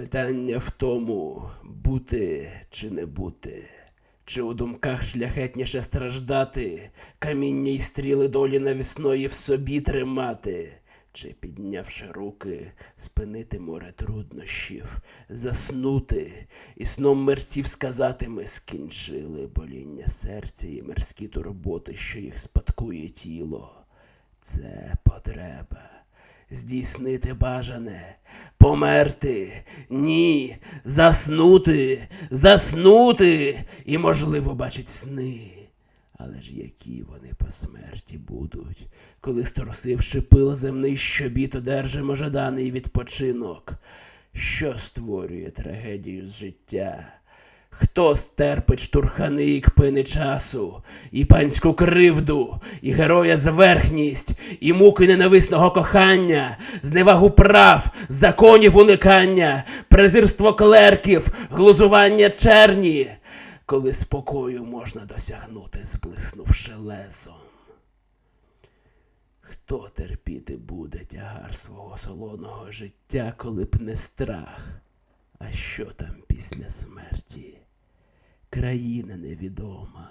Питання в тому, бути чи не бути. Чи у думках шляхетніше страждати, каміння й стріли долі навісної в собі тримати, чи, піднявши руки, спинити море труднощів, заснути і сном мерців сказати ми скінчили боління серця і мирські турботи, що їх спадкує тіло. Це потреба. Здійснити бажане, померти, ні, заснути, заснути. І, можливо, бачить сни. Але ж які вони по смерті будуть, коли, струсивши пил земний щобіт, одержимо жаданий відпочинок, що створює трагедію з життя? Хто стерпить штурхани і кпини часу, і панську кривду, і героя зверхність, і муки ненависного кохання, зневагу прав, законів уникання, презирство клерків, глузування черні, коли спокою можна досягнути, зблиснувши лезом? Хто терпіти буде тягар свого солоного життя, коли б не страх? А що там після смерті? Країна невідома,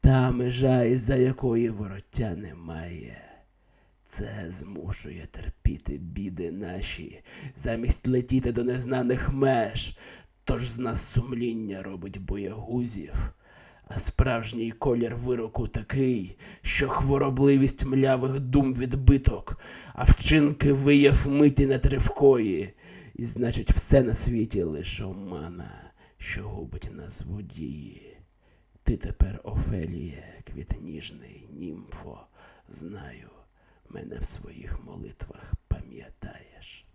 та межа, із-за якої вороття немає. Це змушує терпіти біди наші, замість летіти до незнаних меж. Тож з нас сумління робить боягузів, а справжній колір вироку такий, що хворобливість млявих дум відбиток, а вчинки вияв миті нетривкої, і значить все на світі лише омана, що губить нас водії. Ти тепер, Офеліє, квітніжний німфо, знаю, мене в своїх молитвах пам'ятаєш.